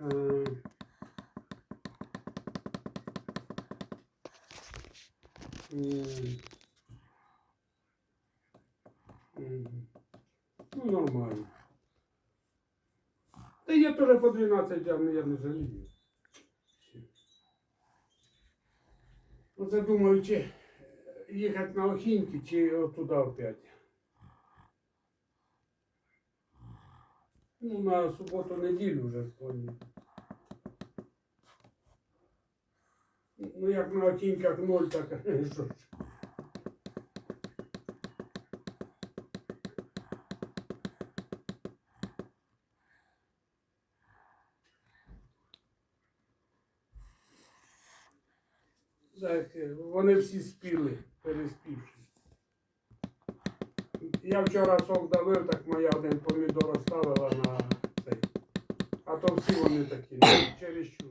Е, Ну, нормально. Та я теж по 12, я, я не жалію. Оце думаю, чи їхати на Охінки, чи отуди опять. Ну, на суботу-неділю вже сьогодні. Ну, як на Охінках ноль, так що ж. Так, е, вони всі спіли, переспівши. Я вчора сок давив, так моя один помідор. А то всі вони такі, чересчур.